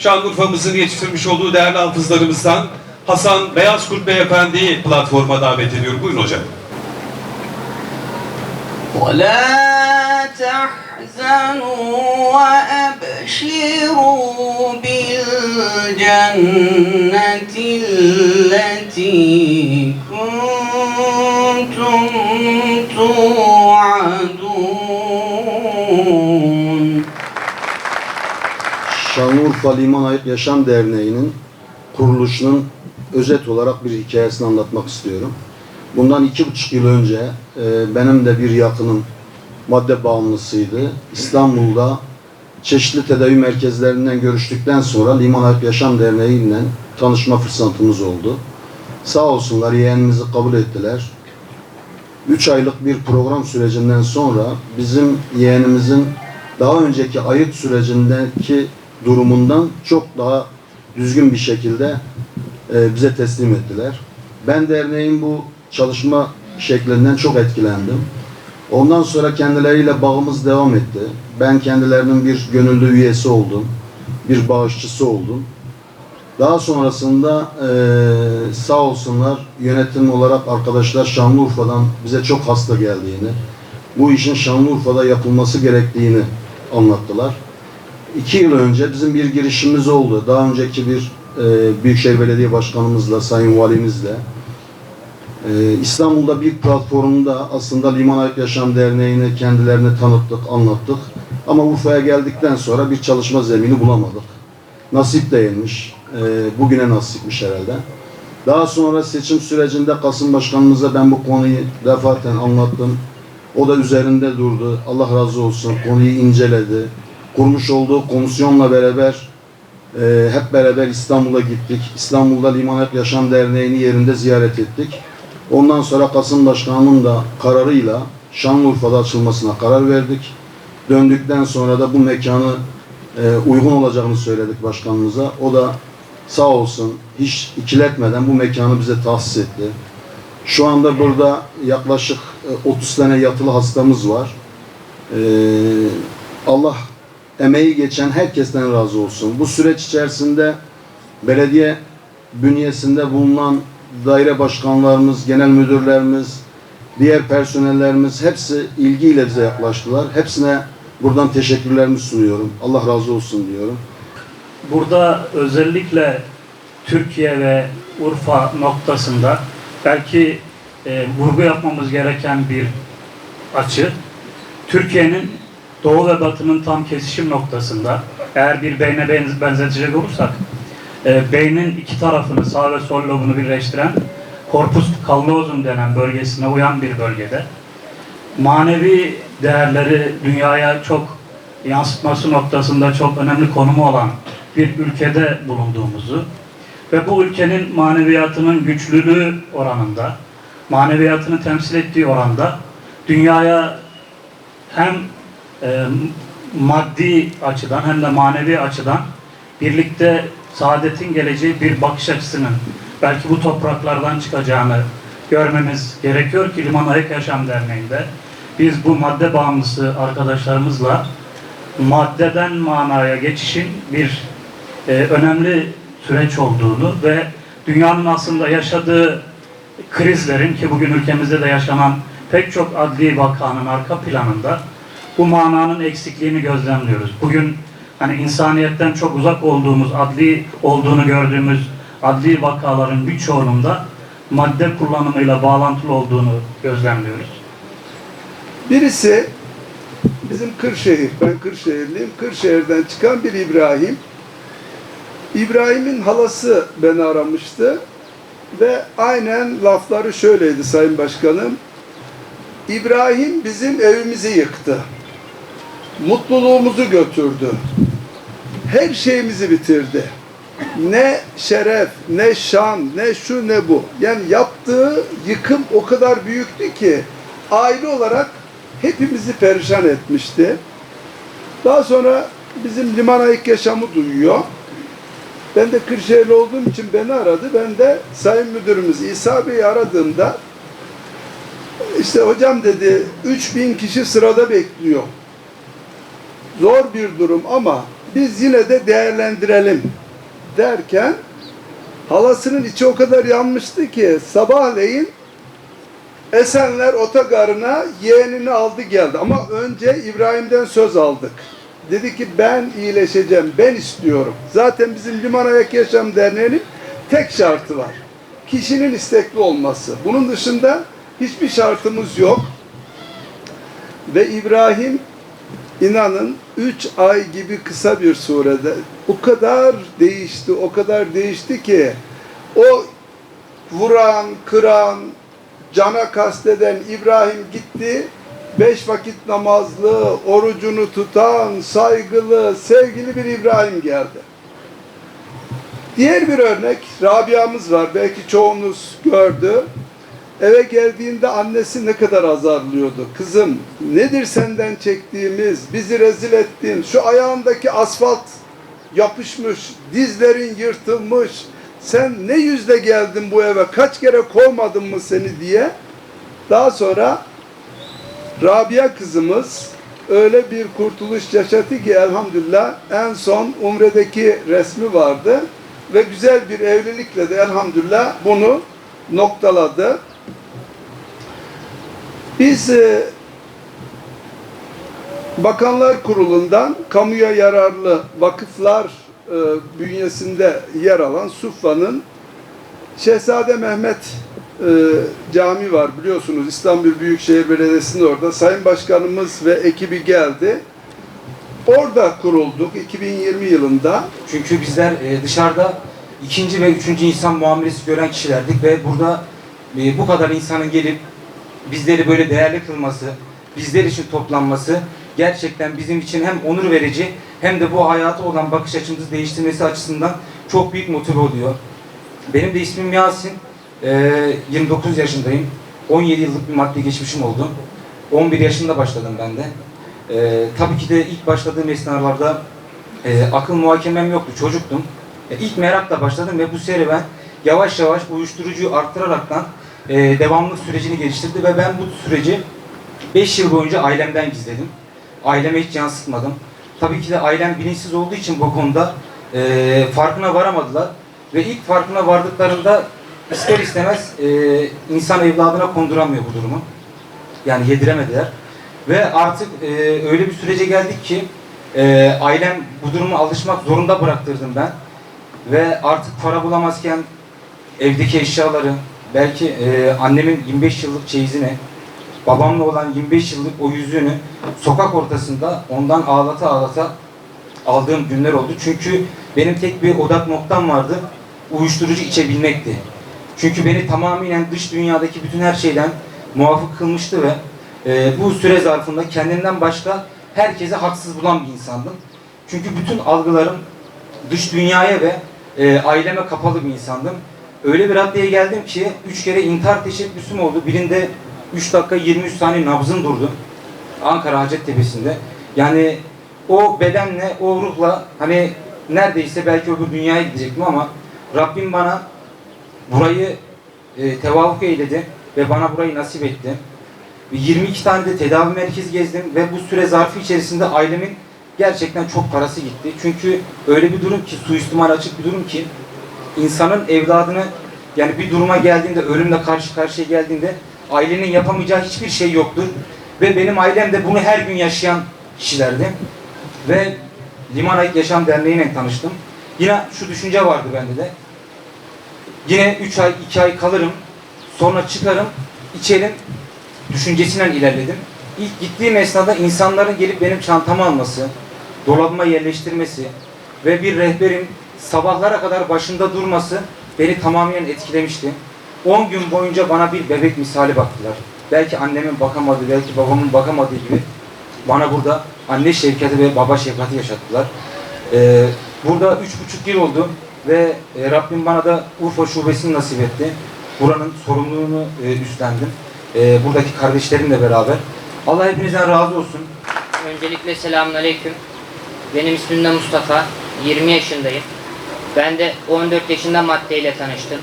Şanlıurfa'mızın yetiştirmiş olduğu değerli hafızlarımızdan Hasan Beyazkurt Beyefendi'yi platforma davet ediyorum. Buyurun hocam. ولا تحزنوا وأبشروا بالجنة التي كنتم توعدون Şanlıurfa Liman Ayıp Yaşam Derneği'nin kuruluşunun özet olarak bir hikayesini anlatmak istiyorum. Bundan iki buçuk yıl önce e, benim de bir yakınım madde bağımlısıydı. İstanbul'da çeşitli tedavi merkezlerinden görüştükten sonra Liman Ayıp Yaşam Derneği ile tanışma fırsatımız oldu. Sağ olsunlar yeğenimizi kabul ettiler. 3 aylık bir program sürecinden sonra bizim yeğenimizin daha önceki ayıt sürecindeki durumundan çok daha düzgün bir şekilde e, bize teslim ettiler. Ben derneğin bu çalışma şeklinden çok etkilendim. Ondan sonra kendileriyle bağımız devam etti. Ben kendilerinin bir gönüllü üyesi oldum. Bir bağışçısı oldum. Daha sonrasında eee sağ olsunlar yönetim olarak arkadaşlar Şanlıurfa'dan bize çok hasta geldiğini, bu işin Şanlıurfa'da yapılması gerektiğini anlattılar. İki yıl önce bizim bir girişimimiz oldu. Daha önceki bir eee Büyükşehir Belediye Başkanımızla, Sayın Valimizle. Eee, İstanbul'da bir platformda aslında Liman Ayıp Yaşam Derneği'ni kendilerine tanıttık, anlattık. Ama Urfa'ya geldikten sonra bir çalışma zemini bulamadık nasip değilmiş. Ee, bugüne nasipmiş herhalde. Daha sonra seçim sürecinde Kasım Başkanımıza ben bu konuyu defaten anlattım. O da üzerinde durdu. Allah razı olsun. Konuyu inceledi. Kurmuş olduğu komisyonla beraber e, hep beraber İstanbul'a gittik. İstanbul'da Liman Hep Yaşam Derneği'ni yerinde ziyaret ettik. Ondan sonra Kasım Başkanı'nın da kararıyla Şanlıurfa'da açılmasına karar verdik. Döndükten sonra da bu mekanı e, uygun olacağını söyledik başkanımıza. O da sağ olsun hiç ikiletmeden bu mekanı bize tahsis etti. Şu anda burada yaklaşık e, 30 tane yatılı hastamız var. E, Allah emeği geçen herkesten razı olsun. Bu süreç içerisinde belediye bünyesinde bulunan daire başkanlarımız, genel müdürlerimiz, diğer personellerimiz hepsi ilgiyle bize yaklaştılar. Hepsine buradan teşekkürlerimi sunuyorum. Allah razı olsun diyorum. Burada özellikle Türkiye ve Urfa noktasında belki e, vurgu yapmamız gereken bir açı. Türkiye'nin doğu ve batının tam kesişim noktasında eğer bir beyne benz- benzetecek olursak e, beynin iki tarafını sağ ve sol lobunu birleştiren corpus callosum denen bölgesine uyan bir bölgede manevi değerleri dünyaya çok yansıtması noktasında çok önemli konumu olan bir ülkede bulunduğumuzu ve bu ülkenin maneviyatının güçlülüğü oranında, maneviyatını temsil ettiği oranda dünyaya hem e, maddi açıdan hem de manevi açıdan birlikte saadetin geleceği bir bakış açısının belki bu topraklardan çıkacağını görmemiz gerekiyor ki Liman Ayık Yaşam Derneği'nde biz bu madde bağımlısı arkadaşlarımızla maddeden manaya geçişin bir e, önemli süreç olduğunu ve dünyanın aslında yaşadığı krizlerin ki bugün ülkemizde de yaşanan pek çok adli vakanın arka planında bu mananın eksikliğini gözlemliyoruz. Bugün hani insaniyetten çok uzak olduğumuz, adli olduğunu gördüğümüz adli vakaların birçoğunun da madde kullanımıyla bağlantılı olduğunu gözlemliyoruz. Birisi bizim Kırşehir, ben Kırşehirliyim. Kırşehir'den çıkan bir İbrahim. İbrahim'in halası beni aramıştı ve aynen lafları şöyleydi Sayın Başkanım. İbrahim bizim evimizi yıktı. Mutluluğumuzu götürdü. Her şeyimizi bitirdi. Ne şeref, ne şan, ne şu ne bu. Yani yaptığı yıkım o kadar büyüktü ki aile olarak hepimizi perişan etmişti. Daha sonra bizim liman ayık yaşamı duyuyor. Ben de Kırşehirli olduğum için beni aradı. Ben de Sayın Müdürümüz İsa Bey'i aradığımda işte hocam dedi 3000 kişi sırada bekliyor. Zor bir durum ama biz yine de değerlendirelim derken halasının içi o kadar yanmıştı ki sabahleyin Esenler otogarına yeğenini aldı geldi. Ama önce İbrahim'den söz aldık. Dedi ki ben iyileşeceğim, ben istiyorum. Zaten bizim Liman Ayak Yaşam Derneği'nin tek şartı var. Kişinin istekli olması. Bunun dışında hiçbir şartımız yok. Ve İbrahim inanın 3 ay gibi kısa bir surede o kadar değişti, o kadar değişti ki o vuran, kıran, cana kasteden İbrahim gitti. Beş vakit namazlı, orucunu tutan, saygılı, sevgili bir İbrahim geldi. Diğer bir örnek, Rabia'mız var. Belki çoğunuz gördü. Eve geldiğinde annesi ne kadar azarlıyordu. Kızım nedir senden çektiğimiz, bizi rezil ettin, şu ayağındaki asfalt yapışmış, dizlerin yırtılmış, sen ne yüzle geldin bu eve, kaç kere kovmadım mı seni diye. Daha sonra Rabia kızımız öyle bir kurtuluş yaşattı ki elhamdülillah en son Umre'deki resmi vardı ve güzel bir evlilikle de elhamdülillah bunu noktaladı. Biz e, Bakanlar Kurulu'ndan kamuya yararlı vakıflar e, bünyesinde yer alan Suffa'nın Şehzade Mehmet e, cami var biliyorsunuz İstanbul Büyükşehir Belediyesi'nin orada. Sayın Başkanımız ve ekibi geldi. Orada kurulduk 2020 yılında. Çünkü bizler e, dışarıda ikinci ve üçüncü insan muamelesi gören kişilerdik ve burada e, bu kadar insanın gelip bizleri böyle değerli kılması, bizler için toplanması gerçekten bizim için hem onur verici hem de bu hayata olan bakış açımızı değiştirmesi açısından çok büyük motive oluyor. Benim de ismim Yasin. E, 29 yaşındayım. 17 yıllık bir maddi geçmişim oldu. 11 yaşında başladım ben de. E, tabii ki de ilk başladığım esnalarda e, akıl muhakemem yoktu, çocuktum. E, ilk merakla başladım ve bu serüven yavaş yavaş uyuşturucuyu arttıraraktan e, devamlılık sürecini geliştirdi ve ben bu süreci 5 yıl boyunca ailemden gizledim. Aileme hiç yansıtmadım. Tabii ki de ailem bilinçsiz olduğu için bu konuda e, farkına varamadılar. Ve ilk farkına vardıklarında ister istemez e, insan evladına konduramıyor bu durumu. Yani yediremediler. Ve artık e, öyle bir sürece geldik ki e, ailem bu duruma alışmak zorunda bıraktırdım ben. Ve artık para bulamazken evdeki eşyaları, belki e, annemin 25 yıllık çeyizini, babamla olan 25 yıllık o yüzüğünü sokak ortasında ondan ağlata ağlata aldığım günler oldu. Çünkü benim tek bir odak noktam vardı. Uyuşturucu içebilmekti. Çünkü beni tamamen dış dünyadaki bütün her şeyden muafık kılmıştı ve e, bu süre zarfında kendimden başka herkese haksız bulan bir insandım. Çünkü bütün algılarım dış dünyaya ve e, aileme kapalı bir insandım. Öyle bir raddeye geldim ki üç kere intihar teşebbüsüm oldu. Birinde 3 dakika 23 saniye nabzım durdu. Ankara Hacettepe'sinde. Yani o bedenle, o ruhla hani neredeyse belki öbür dünyaya gidecektim ama Rabbim bana burayı e, tevafuk eyledi ve bana burayı nasip etti. 22 tane de tedavi merkezi gezdim ve bu süre zarfı içerisinde ailemin gerçekten çok parası gitti. Çünkü öyle bir durum ki suistimal açık bir durum ki insanın evladını yani bir duruma geldiğinde ölümle karşı karşıya geldiğinde ailenin yapamayacağı hiçbir şey yoktur. Ve benim ailem de bunu her gün yaşayan kişilerdi. Ve Liman Ayık Yaşam Derneği'yle tanıştım. Yine şu düşünce vardı bende de. Yine 3 ay, 2 ay kalırım. Sonra çıkarım, içerim. Düşüncesiyle ilerledim. İlk gittiğim esnada insanların gelip benim çantamı alması, dolabıma yerleştirmesi ve bir rehberin sabahlara kadar başında durması beni tamamen etkilemişti. 10 gün boyunca bana bir bebek misali baktılar. Belki annemin bakamadığı, belki babamın bakamadığı gibi bana burada anne şefkati ve baba şefkati yaşattılar. Ee, burada üç buçuk yıl oldu ve e, Rabbim bana da Urfa şubesini nasip etti. Buranın sorumluluğunu e, üstlendim. E, buradaki kardeşlerimle beraber. Allah hepinizden razı olsun. Öncelikle selamünaleyküm. Benim ismim de Mustafa. 20 yaşındayım. Ben de 14 yaşında maddeyle tanıştım.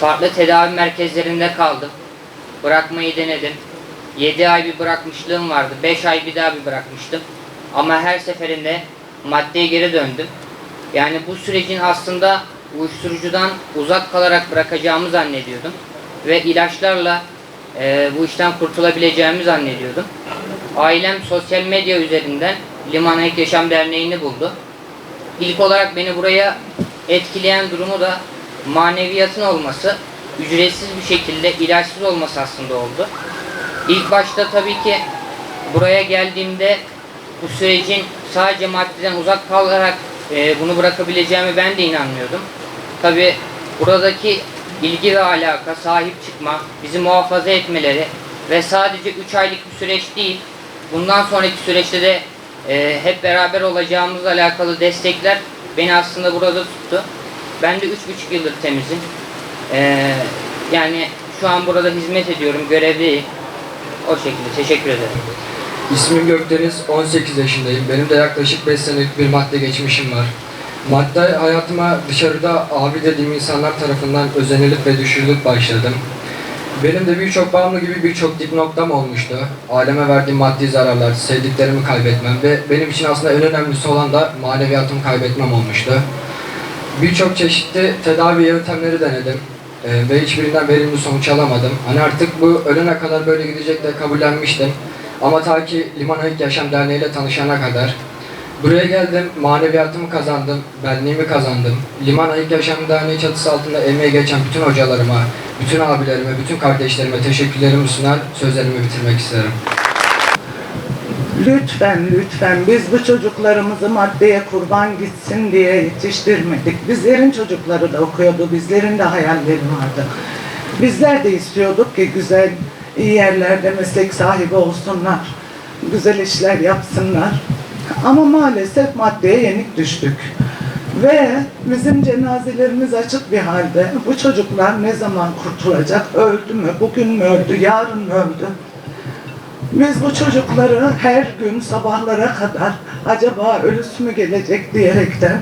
Farklı tedavi merkezlerinde kaldım. Bırakmayı denedim. 7 ay bir bırakmışlığım vardı. 5 ay bir daha bir bırakmıştım. Ama her seferinde maddeye geri döndüm. Yani bu sürecin aslında uyuşturucudan uzak kalarak bırakacağımı zannediyordum. Ve ilaçlarla e, bu işten kurtulabileceğimi zannediyordum. Ailem sosyal medya üzerinden Liman Ayık Yaşam Derneği'ni buldu. İlk olarak beni buraya etkileyen durumu da maneviyatın olması, ücretsiz bir şekilde ilaçsız olması aslında oldu. İlk başta tabii ki buraya geldiğimde bu sürecin sadece maddeden uzak kalarak e, bunu bırakabileceğimi ben de inanmıyordum. Tabii buradaki ilgi ve alaka, sahip çıkma, bizi muhafaza etmeleri ve sadece 3 aylık bir süreç değil, bundan sonraki süreçte de e, hep beraber olacağımızla alakalı destekler beni aslında burada tuttu. Ben de 3,5 yıldır temizim. E, yani şu an burada hizmet ediyorum, görevliyim. O şekilde. Teşekkür ederim. İsmim Gökdeniz, 18 yaşındayım. Benim de yaklaşık 5 senelik bir madde geçmişim var. Madde hayatıma dışarıda abi dediğim insanlar tarafından özenilip ve düşürülüp başladım. Benim de birçok bağımlı gibi birçok dip noktam olmuştu. Aileme verdiğim maddi zararlar, sevdiklerimi kaybetmem ve benim için aslında en önemlisi olan da maneviyatımı kaybetmem olmuştu. Birçok çeşitli tedavi yöntemleri denedim Ee, ve hiçbirinden verimli sonuç alamadım. Hani artık bu ölene kadar böyle gidecek de kabullenmiştim. Ama ta ki Liman Ayık Yaşam Derneği ile tanışana kadar buraya geldim, maneviyatımı kazandım, benliğimi kazandım. Liman Ayık Yaşam Derneği çatısı altında emeği geçen bütün hocalarıma, bütün abilerime, bütün kardeşlerime teşekkürlerimi sunar, sözlerimi bitirmek isterim. Lütfen lütfen biz bu çocuklarımızı maddeye kurban gitsin diye yetiştirmedik. Bizlerin çocukları da okuyordu, bizlerin de hayalleri vardı. Bizler de istiyorduk ki güzel, iyi yerlerde meslek sahibi olsunlar, güzel işler yapsınlar. Ama maalesef maddeye yenik düştük. Ve bizim cenazelerimiz açık bir halde. Bu çocuklar ne zaman kurtulacak? Öldü mü? Bugün mü öldü? Yarın mı öldü? Biz bu çocukları her gün sabahlara kadar acaba ölüsü mü gelecek diyerekten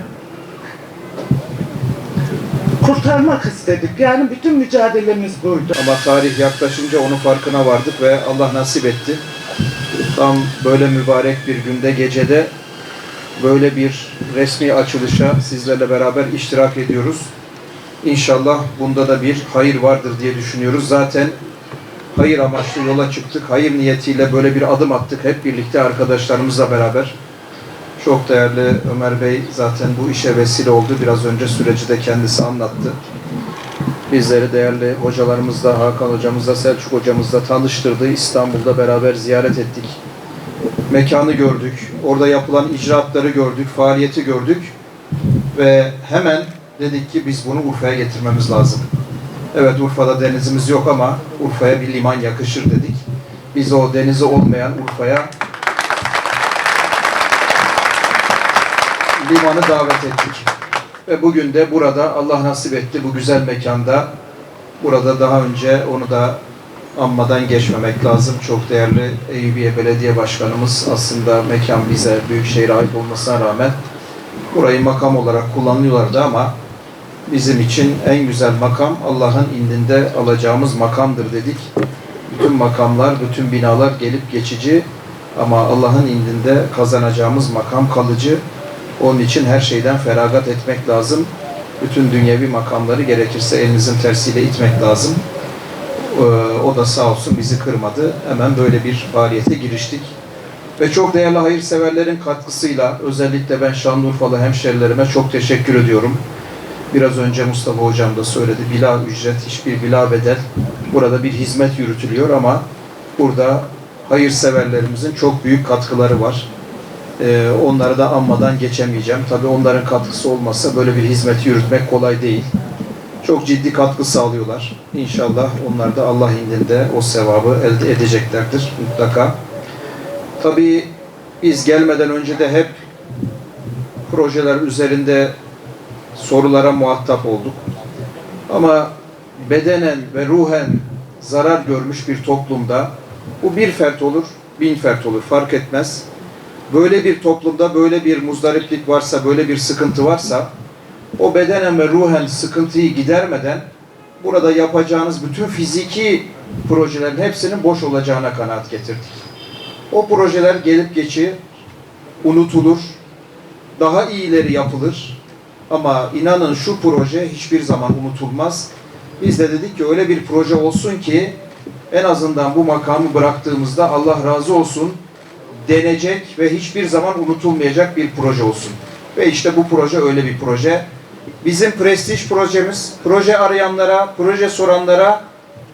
kurtarmak istedik. Yani bütün mücadelemiz buydu. Ama tarih yaklaşınca onun farkına vardık ve Allah nasip etti. Tam böyle mübarek bir günde, gecede böyle bir resmi açılışa sizlerle beraber iştirak ediyoruz. İnşallah bunda da bir hayır vardır diye düşünüyoruz. Zaten hayır amaçlı yola çıktık. Hayır niyetiyle böyle bir adım attık hep birlikte arkadaşlarımızla beraber. Çok değerli Ömer Bey zaten bu işe vesile oldu. Biraz önce süreci de kendisi anlattı. Bizleri değerli hocalarımızla, Hakan hocamızla, Selçuk hocamızla tanıştırdı. İstanbul'da beraber ziyaret ettik. Mekanı gördük. Orada yapılan icraatları gördük, faaliyeti gördük. Ve hemen dedik ki biz bunu Urfa'ya getirmemiz lazım. Evet Urfa'da denizimiz yok ama Urfa'ya bir liman yakışır dedik. Biz o denizi olmayan Urfa'ya limanı davet ettik. Ve bugün de burada Allah nasip etti bu güzel mekanda. Burada daha önce onu da anmadan geçmemek lazım. Çok değerli Eyüpiye Belediye Başkanımız aslında mekan bize Büyükşehir'e ait olmasına rağmen burayı makam olarak kullanıyorlardı ama bizim için en güzel makam Allah'ın indinde alacağımız makamdır dedik. Bütün makamlar, bütün binalar gelip geçici ama Allah'ın indinde kazanacağımız makam kalıcı. Onun için her şeyden feragat etmek lazım. Bütün dünyevi makamları gerekirse elinizin tersiyle itmek lazım. Ee, O da sağ olsun bizi kırmadı. Hemen böyle bir faaliyete giriştik. Ve çok değerli hayırseverlerin katkısıyla özellikle ben Şanlıurfalı hemşerilerime çok teşekkür ediyorum. Biraz önce Mustafa Hocam da söyledi. Bila ücret, hiçbir bila bedel. Burada bir hizmet yürütülüyor ama burada hayırseverlerimizin çok büyük katkıları var. Ee, onları da anmadan geçemeyeceğim. Tabii onların katkısı olmazsa böyle bir hizmeti yürütmek kolay değil. Çok ciddi katkı sağlıyorlar. İnşallah onlar da Allah indinde o sevabı elde edeceklerdir mutlaka. Tabii biz gelmeden önce de hep projeler üzerinde sorulara muhatap olduk. Ama bedenen ve ruhen zarar görmüş bir toplumda bu bir fert olur, bin fert olur fark etmez. Böyle bir toplumda böyle bir muzdariplik varsa, böyle bir sıkıntı varsa o bedenen ve ruhen sıkıntıyı gidermeden burada yapacağınız bütün fiziki projelerin hepsinin boş olacağına kanaat getirdik. O projeler gelip geçi unutulur. daha iyileri yapılır. Ama inanın şu proje hiçbir zaman unutulmaz. Biz de dedik ki öyle bir proje olsun ki en azından bu makamı bıraktığımızda Allah razı olsun denecek ve hiçbir zaman unutulmayacak bir proje olsun. Ve işte bu proje öyle bir proje. Bizim prestij projemiz, proje arayanlara, proje soranlara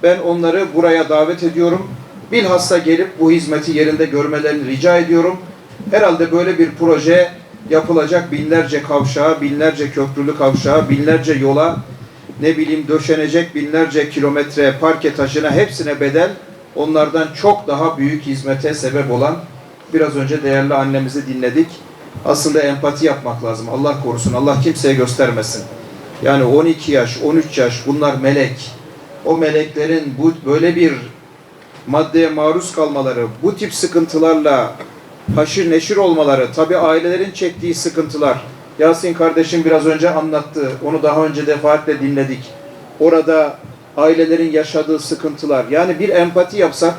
ben onları buraya davet ediyorum. Bilhassa gelip bu hizmeti yerinde görmelerini rica ediyorum. Herhalde böyle bir proje yapılacak binlerce kavşağa, binlerce köprülü kavşağa, binlerce yola, ne bileyim döşenecek binlerce kilometre parke taşına hepsine bedel onlardan çok daha büyük hizmete sebep olan biraz önce değerli annemizi dinledik. Aslında empati yapmak lazım. Allah korusun. Allah kimseye göstermesin. Yani 12 yaş, 13 yaş bunlar melek. O meleklerin bu böyle bir maddeye maruz kalmaları, bu tip sıkıntılarla haşir neşir olmaları, tabi ailelerin çektiği sıkıntılar. Yasin kardeşim biraz önce anlattı. Onu daha önce defaatle dinledik. Orada ailelerin yaşadığı sıkıntılar. Yani bir empati yapsak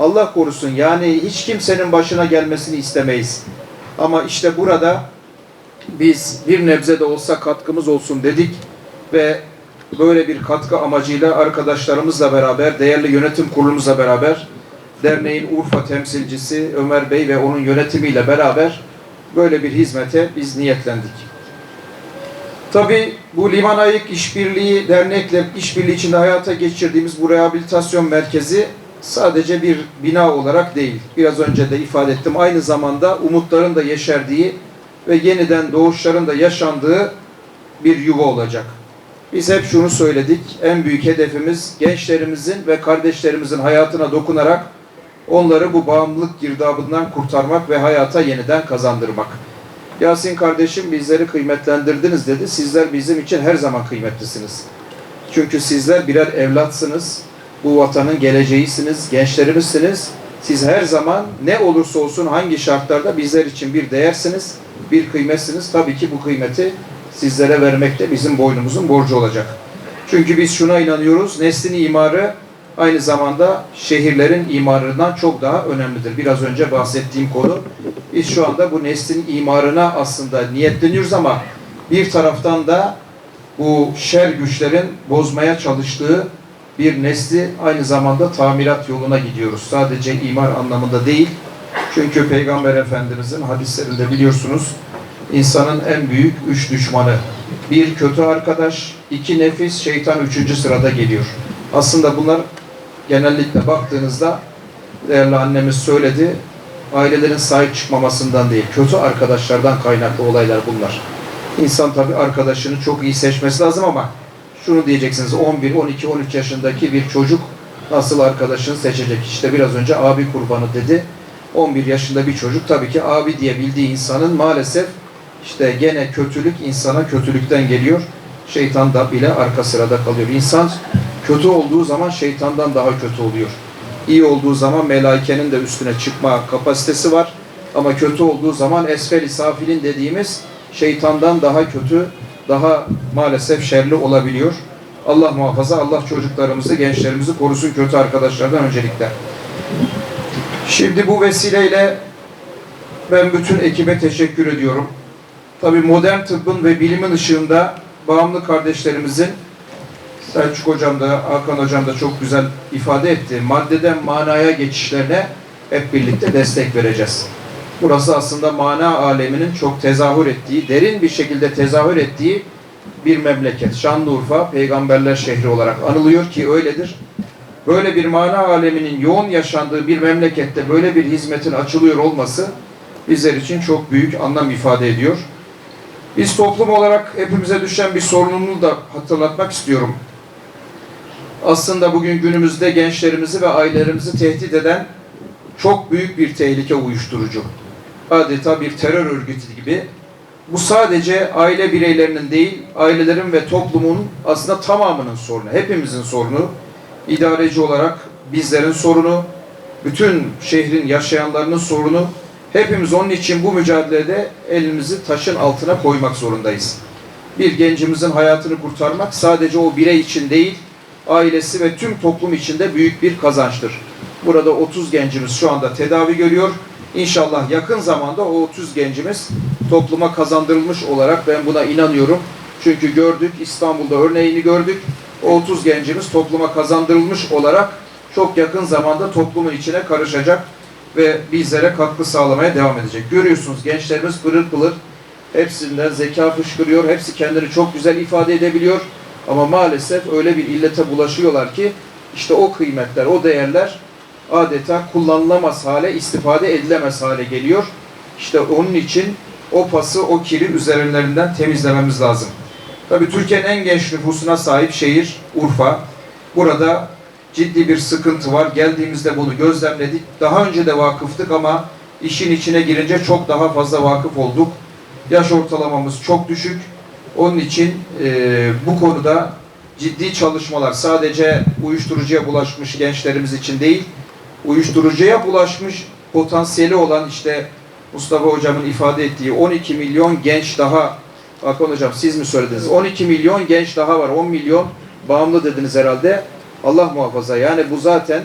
Allah korusun yani hiç kimsenin başına gelmesini istemeyiz. Ama işte burada biz bir nebze de olsa katkımız olsun dedik ve böyle bir katkı amacıyla arkadaşlarımızla beraber, değerli yönetim kurulumuzla beraber derneğin Urfa temsilcisi Ömer Bey ve onun yönetimiyle beraber böyle bir hizmete biz niyetlendik. Tabi bu Liman Ayık İşbirliği Dernek'le işbirliği içinde hayata geçirdiğimiz bu rehabilitasyon merkezi sadece bir bina olarak değil. Biraz önce de ifade ettim. Aynı zamanda umutların da yeşerdiği ve yeniden doğuşların da yaşandığı bir yuva olacak. Biz hep şunu söyledik. En büyük hedefimiz gençlerimizin ve kardeşlerimizin hayatına dokunarak onları bu bağımlılık girdabından kurtarmak ve hayata yeniden kazandırmak. Yasin kardeşim bizleri kıymetlendirdiniz dedi. Sizler bizim için her zaman kıymetlisiniz. Çünkü sizler birer evlatsınız. Bu vatanın geleceğisiniz, gençlerimizsiniz. Siz her zaman ne olursa olsun hangi şartlarda bizler için bir değersiniz, bir kıymetsiniz. Tabii ki bu kıymeti sizlere vermek de bizim boynumuzun borcu olacak. Çünkü biz şuna inanıyoruz. Neslin imarı aynı zamanda şehirlerin imarından çok daha önemlidir. Biraz önce bahsettiğim konu. Biz şu anda bu neslin imarına aslında niyetleniyoruz ama bir taraftan da bu şer güçlerin bozmaya çalıştığı bir nesli aynı zamanda tamirat yoluna gidiyoruz. Sadece imar anlamında değil. Çünkü Peygamber Efendimizin hadislerinde biliyorsunuz insanın en büyük üç düşmanı. Bir kötü arkadaş, iki nefis, şeytan üçüncü sırada geliyor. Aslında bunlar genellikle baktığınızda değerli annemiz söyledi, ailelerin sahip çıkmamasından değil, kötü arkadaşlardan kaynaklı olaylar bunlar. İnsan tabii arkadaşını çok iyi seçmesi lazım ama şunu diyeceksiniz 11, 12, 13 yaşındaki bir çocuk nasıl arkadaşını seçecek? İşte biraz önce abi kurbanı dedi. 11 yaşında bir çocuk tabii ki abi diye bildiği insanın maalesef işte gene kötülük insana kötülükten geliyor. Şeytan da bile arka sırada kalıyor. İnsan kötü olduğu zaman şeytandan daha kötü oluyor. İyi olduğu zaman melaikenin de üstüne çıkma kapasitesi var. Ama kötü olduğu zaman esfel-i safilin dediğimiz şeytandan daha kötü, daha maalesef şerli olabiliyor. Allah muhafaza, Allah çocuklarımızı, gençlerimizi korusun kötü arkadaşlardan öncelikle. Şimdi bu vesileyle ben bütün ekibe teşekkür ediyorum. Tabii modern tıbbın ve bilimin ışığında bağımlı kardeşlerimizin Selçuk Hocam da, Hakan Hocam da çok güzel ifade etti. Maddeden manaya geçişlerine hep birlikte destek vereceğiz. Burası aslında mana aleminin çok tezahür ettiği, derin bir şekilde tezahür ettiği bir memleket. Şanlıurfa peygamberler şehri olarak anılıyor ki öyledir. Böyle bir mana aleminin yoğun yaşandığı bir memlekette böyle bir hizmetin açılıyor olması bizler için çok büyük anlam ifade ediyor. Biz toplum olarak hepimize düşen bir sorununu da hatırlatmak istiyorum. Aslında bugün günümüzde gençlerimizi ve ailelerimizi tehdit eden çok büyük bir tehlike uyuşturucu. Adeta bir terör örgütü gibi. Bu sadece aile bireylerinin değil, ailelerin ve toplumun aslında tamamının sorunu, hepimizin sorunu. İdareci olarak bizlerin sorunu, bütün şehrin yaşayanlarının sorunu. Hepimiz onun için bu mücadelede elimizi taşın altına koymak zorundayız. Bir gencimizin hayatını kurtarmak sadece o birey için değil, ailesi ve tüm toplum için de büyük bir kazançtır. Burada 30 gencimiz şu anda tedavi görüyor. İnşallah yakın zamanda o 30 gencimiz topluma kazandırılmış olarak ben buna inanıyorum. Çünkü gördük, İstanbul'da örneğini gördük. O 30 gencimiz topluma kazandırılmış olarak çok yakın zamanda toplumun içine karışacak ve bizlere katkı sağlamaya devam edecek. Görüyorsunuz gençlerimiz pırıl pırıl, hepsinden zeka fışkırıyor, hepsi kendini çok güzel ifade edebiliyor. Ama maalesef öyle bir illete bulaşıyorlar ki işte o kıymetler, o değerler adeta kullanılamaz hale, istifade edilemez hale geliyor. İşte onun için o pası, o kiri üzerlerinden temizlememiz lazım. Tabii Türkiye'nin en genç nüfusuna sahip şehir Urfa. Burada ciddi bir sıkıntı var. Geldiğimizde bunu gözlemledik. Daha önce de vakıftık ama işin içine girince çok daha fazla vakıf olduk. Yaş ortalamamız çok düşük. Onun için e, bu konuda ciddi çalışmalar sadece uyuşturucuya bulaşmış gençlerimiz için değil, uyuşturucuya bulaşmış potansiyeli olan işte Mustafa Hocam'ın ifade ettiği 12 milyon genç daha Hakan Hocam siz mi söylediniz? 12 milyon genç daha var. 10 milyon bağımlı dediniz herhalde. Allah muhafaza. Yani bu zaten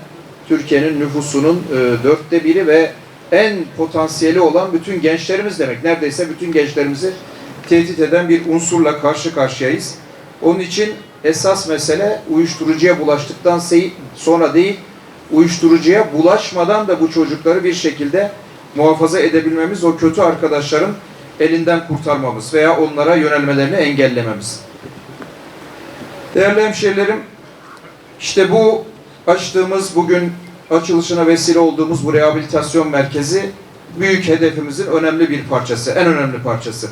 Türkiye'nin nüfusunun e, dörtte biri ve en potansiyeli olan bütün gençlerimiz demek. Neredeyse bütün gençlerimizi tehdit eden bir unsurla karşı karşıyayız. Onun için esas mesele uyuşturucuya bulaştıktan sonra değil, uyuşturucuya bulaşmadan da bu çocukları bir şekilde muhafaza edebilmemiz, o kötü arkadaşların elinden kurtarmamız veya onlara yönelmelerini engellememiz. Değerli hemşehrilerim, işte bu açtığımız, bugün açılışına vesile olduğumuz bu rehabilitasyon merkezi büyük hedefimizin önemli bir parçası, en önemli parçası.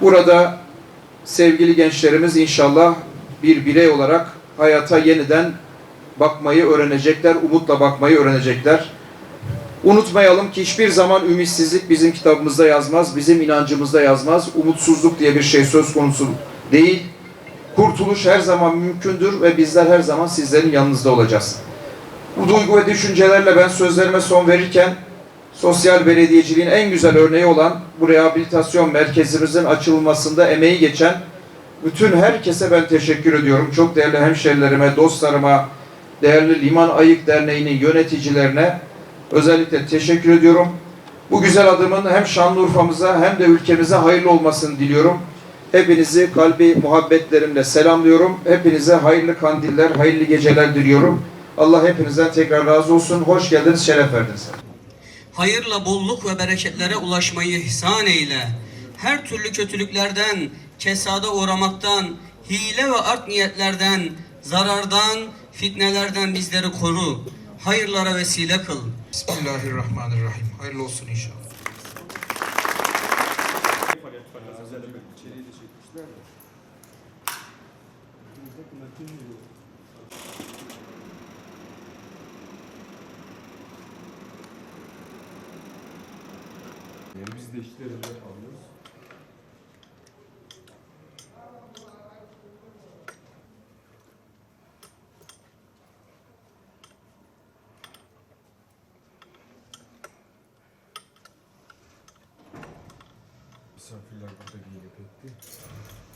Burada sevgili gençlerimiz inşallah bir birey olarak hayata yeniden bakmayı öğrenecekler, umutla bakmayı öğrenecekler. Unutmayalım ki hiçbir zaman ümitsizlik bizim kitabımızda yazmaz, bizim inancımızda yazmaz. Umutsuzluk diye bir şey söz konusu değil. Kurtuluş her zaman mümkündür ve bizler her zaman sizlerin yanınızda olacağız. Bu duygu ve düşüncelerle ben sözlerime son verirken sosyal belediyeciliğin en güzel örneği olan bu rehabilitasyon merkezimizin açılmasında emeği geçen bütün herkese ben teşekkür ediyorum. Çok değerli hemşerilerime, dostlarıma, değerli Liman Ayık Derneği'nin yöneticilerine özellikle teşekkür ediyorum. Bu güzel adımın hem Şanlıurfa'mıza hem de ülkemize hayırlı olmasını diliyorum. Hepinizi kalbi muhabbetlerimle selamlıyorum. Hepinize hayırlı kandiller, hayırlı geceler diliyorum. Allah hepinizden tekrar razı olsun. Hoş geldiniz, şeref verdiniz. hayırla bolluk ve bereketlere ulaşmayı ihsan eyle. Her türlü kötülüklerden, kesada uğramaktan, hile ve art niyetlerden, zarardan, fitnelerden bizleri koru. Hayırlara vesile kıl. Bismillahirrahmanirrahim. Hayırlı olsun inşallah. Biz de işlerinde alıyoruz. Misafirler burada giyinip etti.